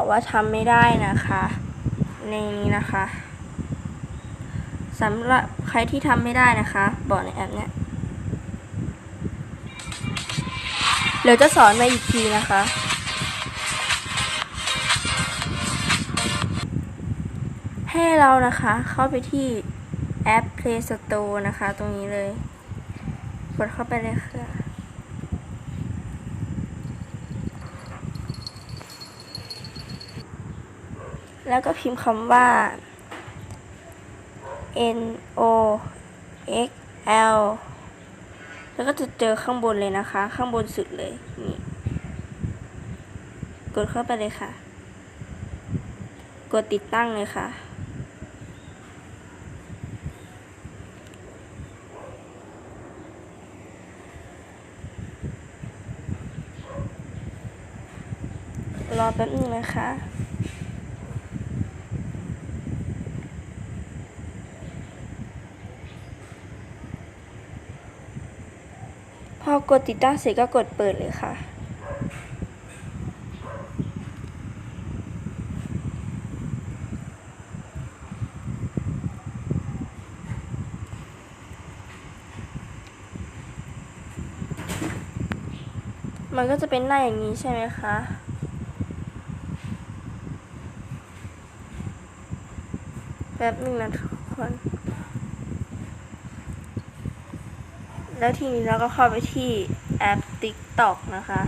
บอกว่าทำไม่ได้นะคะ ในนี้นะคะสำหรับใครที่ทำไม่ได้นะคะ บอกในแอปเนี้ยเดี๋ยวจะสอนมาอีกทีนะคะ ให้เรานะคะเข้าไปที่แอป Play Store นะคะ ตรงนี้เลย กดเข้าไปเลยค่ะ แล้วก็พิมพ์คำว่า N O X L แล้วก็จะเจอข้างบนเลยนะคะ ข้างบนสุดเลยนี่กดเข้าไปเลยค่ะ กดติดตั้งเลยค่ะ รอแป๊บนึงนะคะ อกดติดตั้งเสร็จก็กดเปิดเลยค่ะ มันก็จะเป็นหน้าอย่างนี้ใช่ไหมคะแป๊บหนึ่งนะทุกคน แล้วทีนี้เราก็เข้าไปที่แอป TikTok นะคะ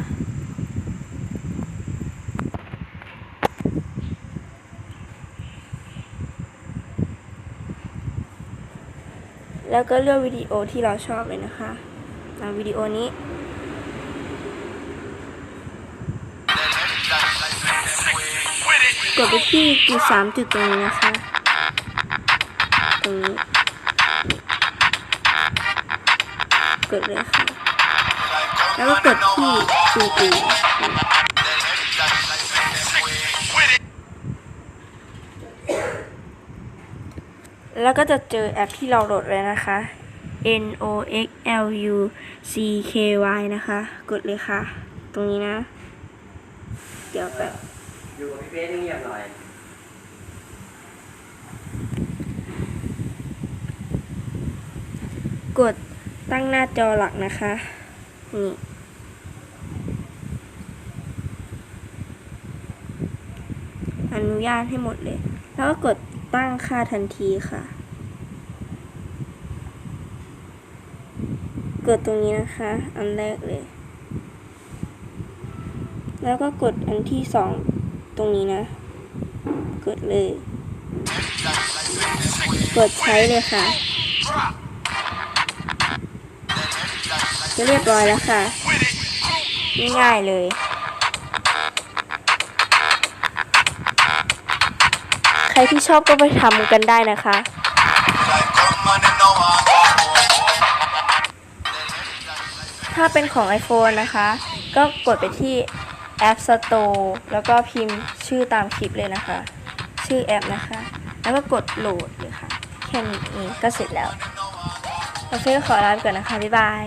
แล้วก็เลือกวิดีโอที่เราชอบเลยนะคะตามวิดีโอนี้กดไปที่จุดสามจุดตรงนี้นะคะ ตรงนี้ กดเลยค่ะ แล้วก็กดที่ตูตูแล้วก็จะเจอแอปที่เราโหลดเลยนะคะ N O X L U C K Y นะคะ กดเลยค่ะ ตรงนี้นะ เดี๋ยวแบบอยู่กับพี่เบสเงียบๆหน่อยกด ตั้งหน้าจอหลักนะคะนี่อนุญาตให้หมดเลย แล้วก็กดตั้งค่าทันทีค่ะ กดตรงนี้นะคะ อันแรกเลย แล้วก็กดอันที่สองตรงนี้นะ กดเลย กดใช้เลยค่ะ จะเรียบร้อยแล้วค่ะ ง่ายๆเลย ใครที่ชอบก็ไปทำกันได้นะคะ ถ้าเป็นของ iPhone นะคะ ก็กดไปที่ App Store แล้วก็พิมพ์ชื่อตามคลิปเลยนะคะ ชื่อแอปนะคะ แล้วก็กดโหลดเลยค่ะ แค่นี้ก็เสร็จแล้วโอเคก็ขอลาไปก่อนนะคะ บ๊ายบาย